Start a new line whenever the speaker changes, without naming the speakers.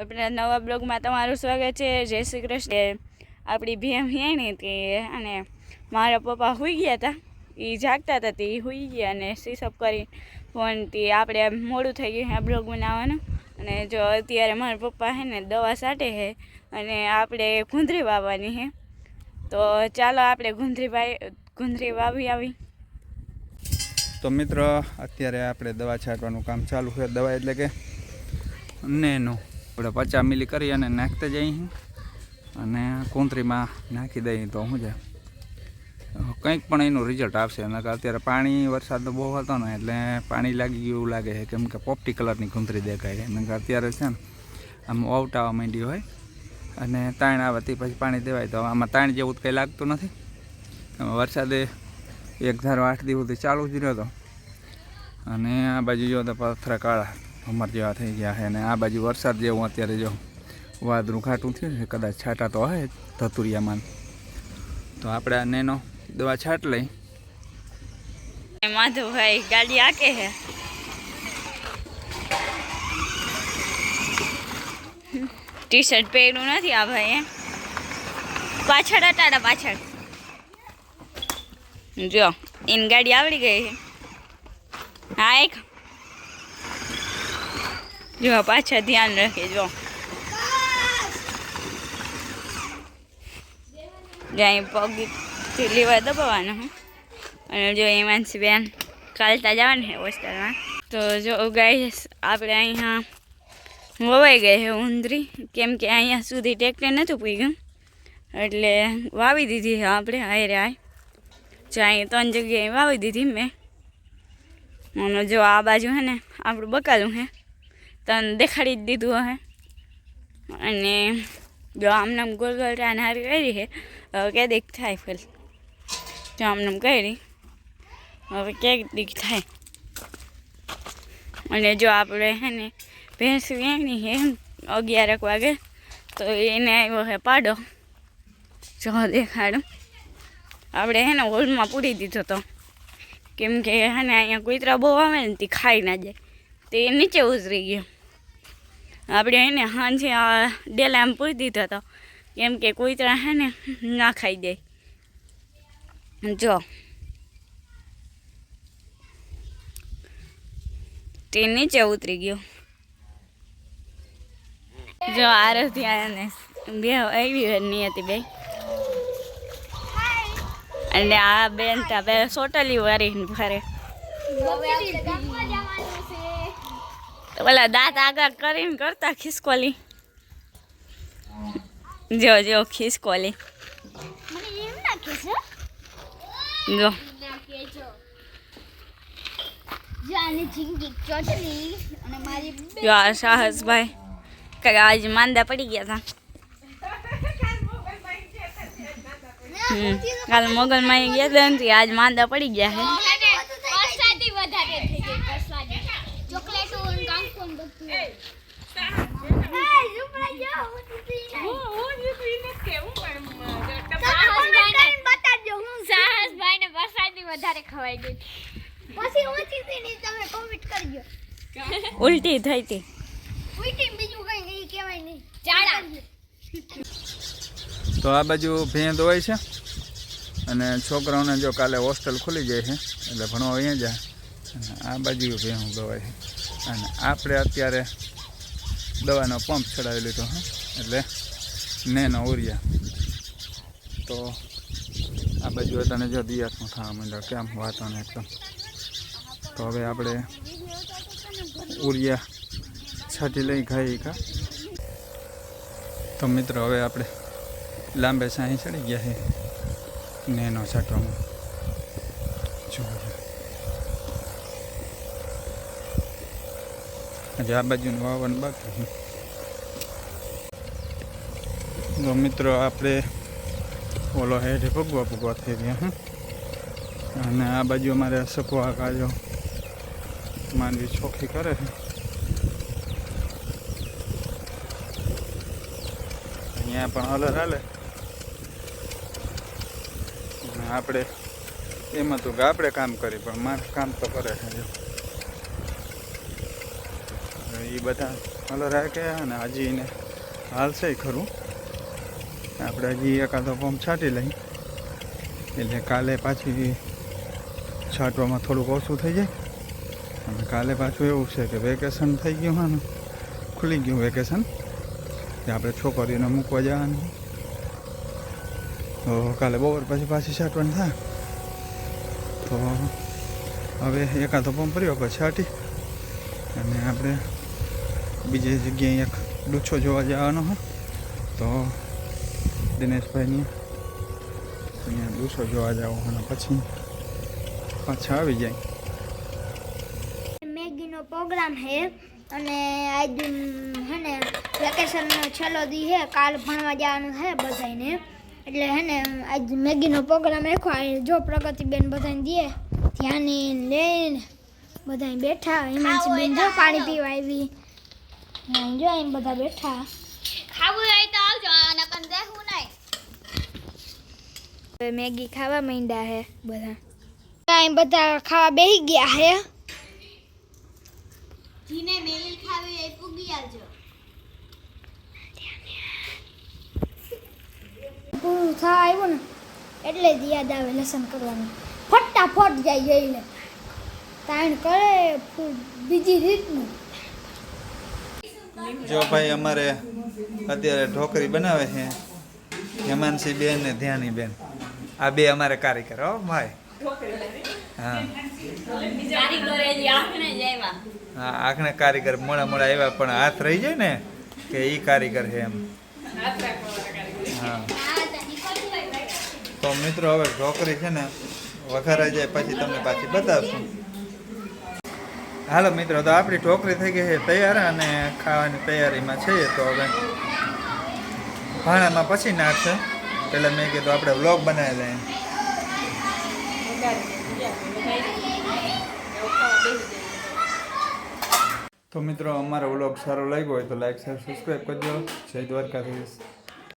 આપણા નવા બ્લોગમાં તમારું સ્વાગત છે. જય શ્રી કૃષ્ણ. આપણી ભેમ હેણી હતી અને મારા પપ્પા સૂઈ ગયા હતા એ જાગતા હતા તે સૂઈ ગયા અને સીસઅપ કરી ફોનથી આપણે મોડું થઈ ગયું આ બ્લોગ બનાવવાનું. અને જો અત્યારે મારા પપ્પા છે ને દવા સાટે છે અને આપણે ગુંદરી વાવવાની છે. તો ચાલો આપણે ગુંદરી વાવી ગુંદરી વાવી આવી.
તો મિત્ર, અત્યારે આપણે દવા છાંટવાનું કામ ચાલુ છે. દવા એટલે કે નેનું. આપણે પચાસ મિલી કરી અને નાખતા જઈએ અને કુંતરીમાં નાખી દઈએ તો શું છે? કંઈક પણ એનું રિઝલ્ટ આવશે. અને અત્યારે પાણી, વરસાદ બહુ હતો ને, એટલે પાણી લાગી ગયું એવું લાગે છે. કેમ કે પોપટી કલરની કુંતરી દેખાય અને અત્યારે છે ને, આમ ઓવટાવા માંડી હોય. અને તાણ આવે તે પછી પાણી દેવાય. તો આમાં તાણ જેવું કંઈ લાગતું નથી. વરસાદે એક ધારો આઠ દિવસથી ચાલુ જ રહ્યો હતો. અને આ બાજુ જો તો પથરા કાળા. ભમર જેવા થઈ ગયા છે અને આ બાજુ વરસાદ જેવું અત્યારે જો વાદળું ઘાટું થયું છે, કદાચ છાંટા તો હોય ધતુરિયામાં. તો આપણે આ નેનો દવા છાંટ લઈ.
માધુભાઈ ગાડી આકે છે. ટી શર્ટ પહેર્યું નથી આ ભાઈ પાછળ અટાડા પાછળ. જો, એની ગાડી આવડી ગઈ છે. હા, એક જો પાછળ ધ્યાન રાખે, જો. જ્યાં પગથી લેવા દબાવવાનો, હે. અને જો હિમાંશી બેન ચાલતા જવાનું છે હોસ્ટેલમાં તો જો ગાઈસ આપણે અહીંયા વવાઈ ગઈ છે ઉંદરી. કેમ કે અહીંયા સુધી ટેક્ટર નહોતું પૂગ્યું. એટલે વાવી દીધી છે આપણે, હારે આય જો અહીંયા ત્રણ જગ્યાએ વાવી દીધી મેં. અને જો, આ બાજુ હે ને, આપણું બકાલું હે. તને દેખાડી જ દીધું હે અને જો આમને આમ ગોલ ગોલ રાન હારી કરી છે હવે કે દીક થાય ફેલ જો આમને આમ કરી હવે ક્યાંક દીક થાય અને જો આપણે હે ને ભેંસ વેણી છે અગિયારક વાગે તો એને આવ્યો છે પાડો જો દેખાડું આપણે હે ને હોલમાં પૂરી દીધો તો કેમ કે હે ને અહીંયા કૂતરા બહુ આવે ને તે ખાઈ ના જાય તે નીચે ઉતરી ગયો આપણે એને સાંજે આ ડેલા એમ પૂરી દીધો હતો કેમ કે કૂતરા હે ને ના ખાઈ દે. જો. તે નીચે ઉતરી ગયો. જો આરતી આને બે આવી નહીં હતી બે અને આ બેન ત્યાં બે સોટલી વારી ફરે. ઓલા દાંત આગળ કરીને કરતા ખિસકોલી. જો જો ખિસકોલી. જો. આ સાહસભાઈ કે આજ માંદા પડી ગયા હતા કાલ મોગલમાં ગયા હતા ને આજ માંદા પડી ગયા છે
વરસાદી વધારે થઈ ગઈ વરસાદી ચોકલેટો અને કાંકો ને બધું સાહસભાઈ ને વરસાદી વધારે ખવાઈ ગઈ. પછી ઓછી થઈ ની તમે કોમેન્ટ કરજો.
ઉલટી થઈ હતી.
ઉઈટી બીજું કઈ નહીં કહેવાય નહીં. ચાડા
તો આ બાજુ ભેંદ હોય છે. અને છોકરાઓને જો કાલે હોસ્ટેલ ખુલી જાય છે એટલે ભણવા અહીંયા જાય. અને આ બાજુ ભેં હું દવાઈ. અને આપણે અત્યારે દવાનો પંપ ચડાવી લીધો, હા. એટલે નેનો ઉરિયા તો આ બાજુ તને જો દિયાસમાં થવા માંડ્યો, કેમ વાતો ને એકદમ તો હવે આપણે ઉરિયા છાંટી લઈ ખાઈ કા. તો મિત્રો હવે આપણે લાંબે સાહી ચડી ગયા છે નેનો છાંટવામાં. જો હજી આ બાજુનું વાવવાનું બાકી છે. તો મિત્રો આપણે ઓલો હેઠે ભગવા ભગવા થઈ ગયા હં? અને આ બાજુ અમારે સકવા કાજો માનવી ચોખ્ખી કરે છે. અહીંયા પણ હલર હાલે. આપણે, એમાં તો આપણે કામ કરી, પણ મારે કામ તો કરે છે. એ બધા હાલો રાખ્યા અને હજી એને હાલશે ખરું. આપણે હજી એકાદો પંપ છાંટી લઈ એટલે કાલે પાછી છાંટવામાં થોડુંક ઓછું થઈ જાય. અને કાલે પાછું એવું છે કે વેકેશન થઈ ગયું હા ખુલી ગયું વેકેશન કે આપણે છોકરીઓને મૂકવા જવાનું. તો કાલે બપોર પછી પાછી છાંટવાની થાય. તો હવે એકાદો પંપ કર્યો પછી છાંટી. અને આપણે બીજી જગ્યાએ એક ડૂછો જોવા જવાનો હો. તો દિનેશભાઈની અહીંયા ડૂછો જોવા જવો અને પછી પાછા આવી જાય.
મેગીનો પ્રોગ્રામ હે અને આજ હેને હે ને વેકેશનનો છેલ્લો દી હે કાલ ભણવા જવાનું હે બધાને એટલે હે ને આજ મેગીનો પ્રોગ્રામ રાખ્યો જો પ્રગતિબેન બધાને દે ધ્યાની લઈને બધા બેઠા હિમાંશીબેન જો પાણી પીવા આવી. જો અહીં બધા બેઠા.
ખાવું હોય તો આવજો નકર દેખવું નહીં.
હવે મેગી ખાવા માંડ્યા હે બધા. એમ બધા ખાવા બેસી ગયા હે.
જીને મેલી ખાવી એ પૂગી આવજો.
પૂરું થવા આવ્યું ને એટલે જ યાદ આવે લસણ કરવાનું. ફટાફટ જાય જઈને. તાણ કરે બીજી રીતનું.
જો ભાઈ અમારે અત્યારે ઢોકરી બનાવે છે હેમાનસી બેન ને ધ્યાની બેન આ બે અમારે કારીગર, હો ભાઈ. હા. હા, આખને કારીગર મોડા મોડા આવ્યા, પણ હાથ રહી જાય ને, કે ઈ કારીગર છે એમ. હા. તો મિત્રો, હવે ઢોકરી છે ને, વઘારા જાય, પછી તમને પાછી બતાવશું. હાલો મિત્રો, તો આપણી ઢોકરી થઈ ગઈ છે તૈયાર અને ખાવાની તૈયારીમાં છીએ તો હવે ભાણામાં પછી નાખશે. પેલા મેં કીધું આપણે વ્લોગ બનાવી લઈએ. તો મિત્રો, અમારો વ્લોગ સારો લાગ્યો હોય તો લાઈક, શેર, સબસ્ક્રાઈબ કરજો. જય દ્વારકાધીશ.